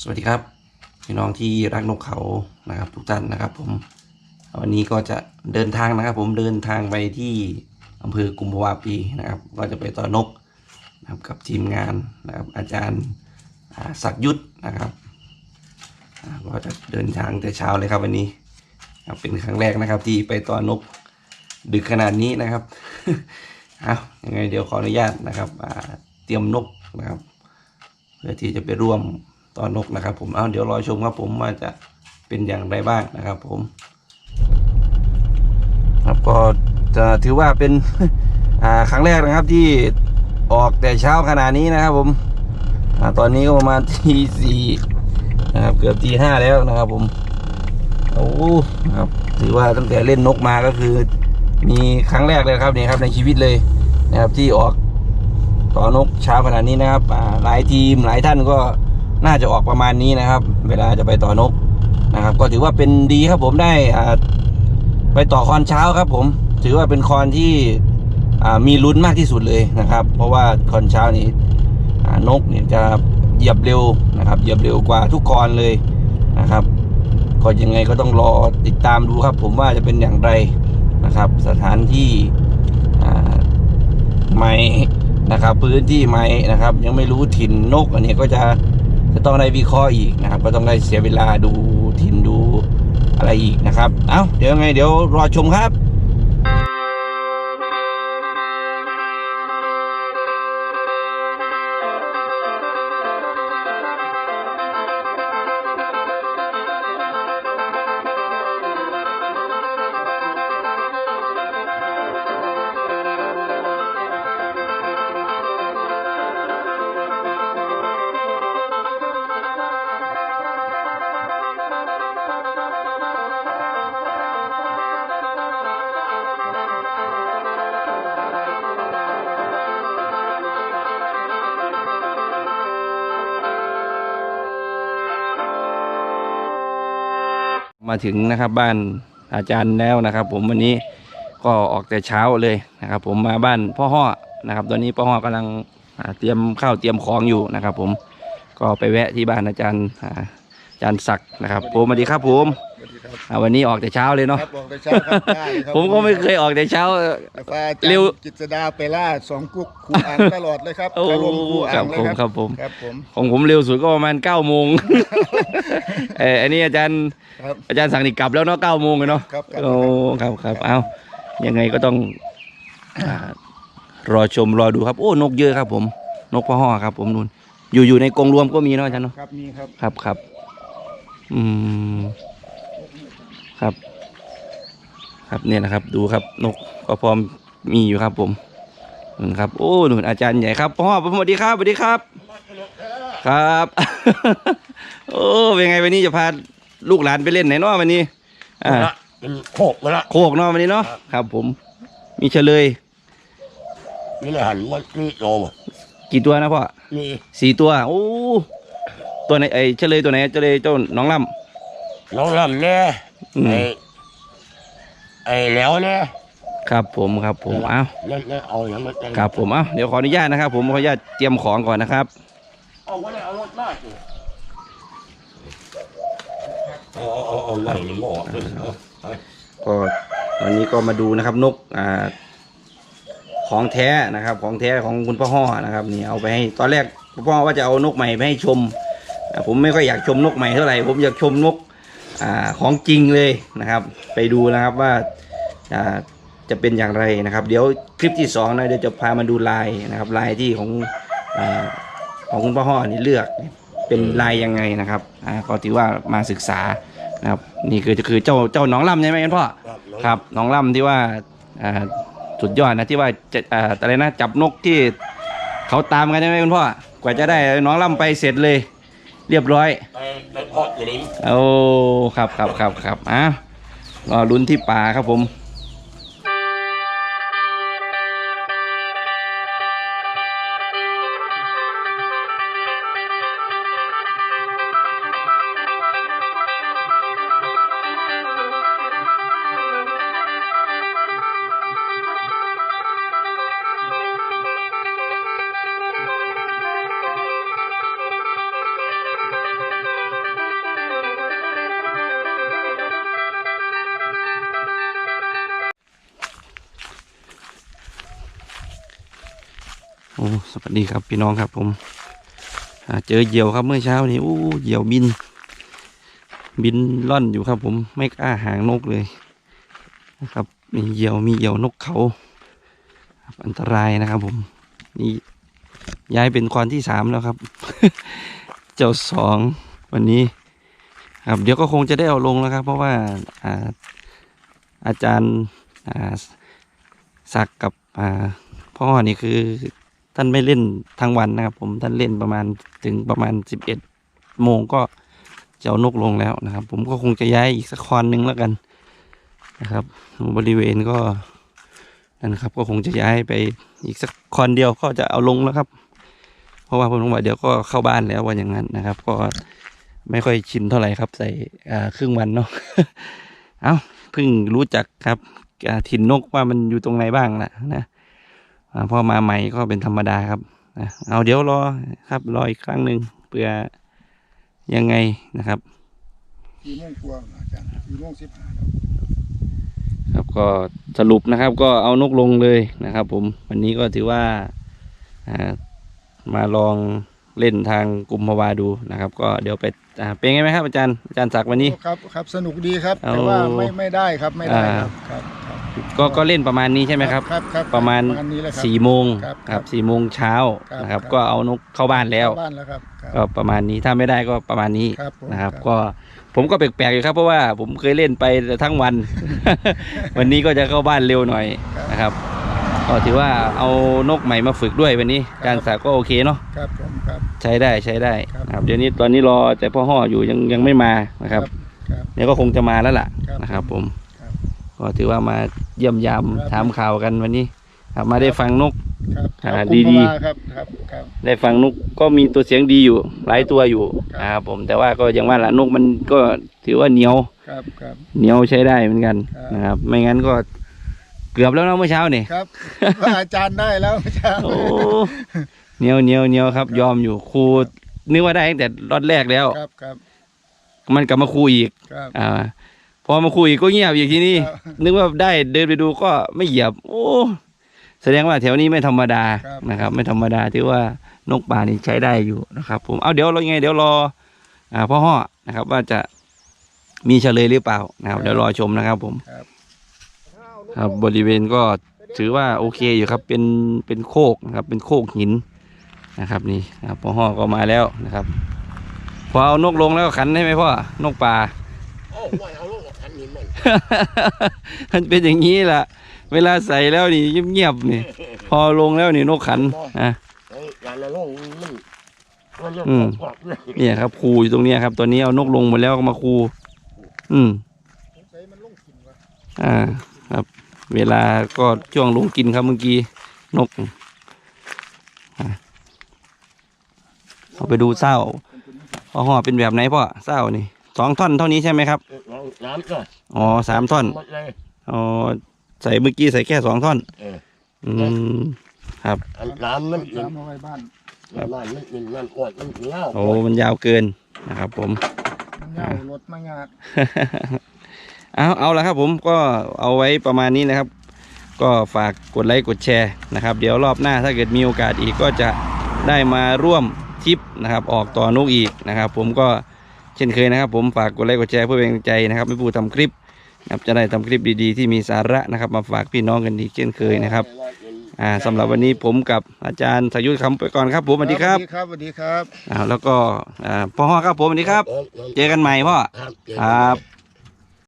สวัสดีครับพี่น้องที่รักนกเขานะครับ ทุกท่านนะครับ ผมวันนี้ก็จะเดินทางนะครับ ผมเดินทางไปที่อำเภอกุมภาวะปีนะครับ ก็จะไปต่อนกนะครับกับทีมงานนะครับ อาจารย์ศักยุทธนะครับอ่าก็จะเดินทางแต่เช้าเลยครับวันนี้เป็นครั้งแรกนะครับ ที่ไปต่อนกดึกขนาดนี้นะครับเอายังไงเดี๋ยวขออนุญาตนะครับเตรียมนกนะครับ เพื่อที่จะไปร่วม ตอนนกนะครับ ผมเอาเดี๋ยวรอชมครับผมว่าจะเป็นอย่างไรบ้างนะครับ ผม ครับก็จะถือว่าเป็นครั้งแรกนะครับที่ออกแต่เช้าขนาดนี้นะครับ ผมอตอนนี้ก็ประมาณทีสี่นะครับเกือบตีห้าแล้วนะครับ ผมโอ้ครับ ถือว่าตั้งแต่เล่นนกมาก็คือ มีครั้งแรกเลยครับนี่ครับในชีวิตเลยนะครับที่ออกต่อนกเช้าขนาดนี้นะครับหลายทีมหลายท่านก็ น่าจะออกประมาณนี้นะครับ เวลาจะไปต่อนกนะครับ ก็ถือว่าเป็นดีครับผมได้ไปต่อคอนเช้าครับ ผม ถือว่าเป็นคอนที่มีลุ้นมากที่สุดเลยนะครับ เพราะว่าคอนเช้านี้นกเนี่ยจะเหยียบเร็วนะครับเหยียบเร็วกว่าทุกคอนเลยนะครับก็ยังไงก็ต้องรอติดตามดูครับผมว่าจะเป็นอย่างไรนะครับ สถานที่ใหม่นะครับ พื้นที่ใหม่นะครับ ยังไม่รู้ถิ่นนกอันนี้ก็จะ จะต้องได้วิเคราะห์อีกนะครับ ก็ต้องได้เสียเวลาดูถิ่นดูอะไรอีกนะครับ เอ้าเดี๋ยวยังไงเดี๋ยวรอชมครับ มาถึงนะครับบ้านอาจารย์แล้วนะครับ ผมวันนี้ก็ออกแต่เช้าเลยนะครับ ผมมาบ้านพ่อห่อนะครับ ตอนนี้พ่อห่อกำลังอ่าเตรียมข้าวเตรียมของอยู่นะครับ ผมก็ไปแวะที่บ้านอาจารย์อ่าอาจารย์ศักดิ์นะครับผมสวัสดีครับผมสวัสดีครับอ่าวันนี้ออกแต่เช้าเลยเนาะครับบอกแต่เช้าครับได้ครับผมก็ไม่เคยออกแต่เช้าแต่ฟ้าอาจารย์เร็วกิจดาไปล่าสองกุ๊กคูอ่างตลอดเลยครับโอ้คารมคูคอ่ารังบเลยผมครับครับผมครับผม ของผมเร็วสุดก็ประมาณ9ก้าโมง เอออันนี้อาจารย์ครับอาจารย์สั่งนี่กลับแล้วเนาะเก้าโมงเลยเนาะครับครับ โอ้ครับครับเอายังไงก็ต้องอ่ารอชมรอดูครับ โอ้นกเยอะครับ ผม นกพ่อห่อครับ ผมนู่นอยู่อยู่ในกรงรวมก็มีเนาะอาจารย์เนาะครับมีครับครับครับอืมครับ ครับเนี่ยนะครับ ดูครับ นกก็พร้อมมีอยู่ครับ ผมนู่นครับ โอ้นู่นอาจารย์ใหญ่ครับพ่อสวัสดีครับสวัสดีครับ ครับ โอ้เป็นไงวันนี้จะพาลูกหลานไปเล่นไหนเนาะวันนี้อ่าเป็นโคกไปละโคกเนาะวันนี้เนาะครับ ผม มีเฉลยนี่แหละหันว่านี่โยมกี่ตัวนะพ่อนี่สี่ตัว โอ้ตัวไหนไอ้เฉลยตัวไหนเฉลยเจ้าน้องล่น้องลำเนี่ยอืมไอ้ไอ้แล้วเนี่ยำครับผมครับผมเอ้าแล้วแล้วเอาอย่างนั้นครับผมเอ้าเดี๋ยวขออนุญาตนะครับ ผมขออนุญาตเตรียมของก่อนนะครับ เอาไว้เอาไว้ได้สิเอาเอาเอาเอาไว้ในหม้อเอาเอาก็ตอนนี้ก็มาดูนะครับนกอ่าของแท้นะครับ ของแท้ของคุณพ่อห่อนะครับนี่เอาไปให้ตอนแรกคุณพ่อว่าจะเอานกใหม่ไปให้ชมอ่าผมไม่ค่อยอยากชมนกใหม่เท่าไหร่ผมอยากชมนกอ่าของจริงเลยนะครับ ไปดูนะครับว่าอ่าจะเป็นอย่างไรนะครับ เดี๋ยวคลิปที่สองนะเดี๋ยวจะพามาดูลายนะครับลายที่ของอ่า ของคุณพ่อห่อนี่เลือกเป็นลายยังไงนะครับอ่าก็ถือว่ามาศึกษานะครับนี่คือคือเจ้าเจ้าน้องลำใช่ไหมคุณพ่อครับครับน้องล่ำที่ว่าอ่าสุดยอดนะที่ว่าจะอ่าอะไรนะจับนกที่เขาตามกันใช่ไหมคุณพ่อกว่าจะได้น้องล่ำไปเสร็จเลย เรียบร้อยไปไปเพาะอย่างนี้โอ้ครับครับครับครับอะรอลุ้นที่ป่าครับผม อ้สวัสดีครับพี่น้องครับผมเจอเหยี่ยวครับเมื่อเช้านี้โอ้เหยี่ยวบิน บินล่อนอยู่ครับ ผมไม่กล้าหางนกเลยนะครับมีเหยี่ยวมีเหยี่ยวนกเขาอันตรายนะครับ ผมนี่ย้ายเป็นควันที่สามแล้วครับ เจ้าสองวันนี้ ครับ เดี๋ยวก็คงจะได้เอาลงแล้วครับ เพราะว่าอาอาจารย์ศักกับพ่อนี่คือ ท่านไม่เล่นทั้งวันนะครับผมท่านเล่นประมาณถึงประมาณสิบเอ็ดโมงก็จะเอานกลงแล้วนะครับ ผมก็คงจะย้ายอีกสักคอนหนึ่งแล้วกันนะครับ บริเวณก็นั่นนะครับ ก็คงจะย้ายไปอีกสักคอนเดียวก็จะเอาลงแล้วครับ เพราะว่าผมว่าเดี๋ยวก็เข้าบ้านแล้วว่าอย่างนั้นนะครับ ก็ไม่ค่อยชินเท่าไหร่ครับ ใส่ครึ่งวันเนาะเอาเพิ่งรู้จักครับถิ่นนกว่ามันอยู่ตรงไหนบ้างนะนะ พอมาใหม่ก็เป็นธรรมดาครับนะเอาเดี๋ยวรอครับรออีกครั้งหนึ่งเพื่อยังไงนะครับกี่โมงกว่าอาจารย์กี่โมงสิบห้าครับก็สรุปนะครับก็เอานกลงเลยนะครับ ผมวันนี้ก็ถือว่าอ่ามาลองเล่นทางกลุ่มพวาดูนะครับ ก็เดี๋ยวไปอ่าเป็นไงไหมครับอาจารย์อาจารย์ศักดิ์วันนี้ครับครับสนุกดีครับเอาแต่ว่าไม่ไม่ได้ครับไม่ได้อ่าครับครับครับ ก็ก็เล่นประมาณนี้ใช่ไหมครับ ครับครับประมาณนี้แหละครับ สี่โมงครับครับสี่โมงเช้าครับนะครับ ครับ ก็เอานกเข้าบ้านแล้วเข้าบ้านแล้วครับครับ ก็ประมาณนี้ถ้าไม่ได้ก็ประมาณนี้ครับผมนะครับ ครับ ก็ผมก็แปลกๆอยู่ครับเพราะว่าผมเคยเล่นไปทั้งวัน วันนี้ก็จะเข้าบ้านเร็วหน่อยนะครับ ก็ถือว่าเอานกใหม่มาฝึกด้วยวันนี้การสักก็โอเคเนาะครับผมครับ ใช้ได้ใช้ได้ครับ นะครับเดี๋ยวนี้ตอนนี้รอแต่พ่อห่ออยู่ยังยังไม่มานะครับ ครับเดี๋ยวก็คงจะมาแล้วล่ะครับ นะครับผมครับ ก็ถือว่ามาเยี่ยมยามครับถามข่าวกันวันนี้ครับมาได้ฟังนก ครับอ่าครับดีคุๆณพมาครับครับครับได้ฟังนกก็มีตัวเสียงดีอยู่ หลายตัวอยู่ครับนะครับผมแต่ว่าก็อย่างว่าละนกมันก็ถือว่าเหนียว ครับครับ เหนียวใช้ได้เหมือนกันครับ นะครับ ไม่งั้นก็เกือบแล้วนะเมื่อเช้านี่ ครับว่าอาจารย์ได้แล้วเมื่อเช้าโอ้เหนียวเหนียวเหนียวครับ ยอมอยู่ครูนึกว่าได้ตั้งแต่รอดแรกแล้ว ครับครับมันกลับมาครูอีกครับ อ่า พอมาครูอีกก็เงียบอีกทีนี้ครับนึกว่าได้เดินไปดูก็ไม่เหยียบ โอ้แสดงว่าแถวนี้ไม่ธรรมดาครับนะครับ ไม่ธรรมดาถือว่านกป่านี่ใช้ได้อยู่นะครับ ผมเอาเดี๋ยวเรายังไงเดี๋ยวรออ่าพ่อห่อนะครับ ว่าจะมีเฉลยหรือเปล่านะครับ เดี๋ยวรอชมนะครับ ผมครับครับบริเวณก็ถือว่าโอเคอยู่ครับ เป็นเป็นโคกนะครับ เป็นโคกหินนะครับ นี่ครับพ่อห่อก็มาแล้วนะครับ พอเอานกลงแล้วขันได้ไหมพ่อนกป่าโอ้ไม่เอาลูกอันนี้ มันมันเป็นอย่างนี้ล่ะ เวลาใส่แล้วนี่เงียบๆนี่ พอลงแล้วนี่นกขันอะไอ้ยานละโลกมันมันเรียกอืมกรอบเลยเนี่ยครับครูอยู่ตรงเนี้ยครับตอนนี้เอานกลงหมดแล้วก็มาครูอืมสงสัยมันลงกินวะอ่า ครับ เวลาก็ช่วงลงกินครับเมื่อกี้นกอะเอาไปดูเศร้าพ่อห่อเป็นแบบไหนพ่อเศร้านี่สองท่อนเท่านี้ใช่ไหมครับ น้ำน้ำก็อ๋อสามท่อนหมดเลยอ๋อใส่เมื่อกี้ใส่แค่สองท่อน เอออืมอันน้ำมันตามเอาไว้บ้านมันมันมันมันมันอวดมันเงาโอ้มันยาวเกินนะครับผม มันเหงารถมางาดเอาเอาละครับผมก็เอาไว้ประมาณนี้นะครับ ก็ฝากกดไลค์กดแชร์นะครับ เดี๋ยวรอบหน้าถ้าเกิดมีโอกาสอีกก็จะได้มาร่วมทริปนะครับ ออกต่อนกอีกนะครับ ผมก็ เช่นเคยนะครับ ผมฝากกดไลค์กดแชร์เพื่อเป็นกำลังใจนะครับให้ผู้ทำคลิปนะครับจะได้ทำคลิปดีๆ ที่มีสาระนะครับ มาฝากพี่น้องกันอีกเช่นเคยนะครับอ่าสำหรับวันนี้ผมกับอาจารย์สายุทธคำไปก่อนครับผมสวัสดีครับสวัสดีครับสวัสดีครับอ่าแล้วก็อ่าพ่อฮอครับผมสวัสดีครับ เจอกันใหม่พ่อครับครับ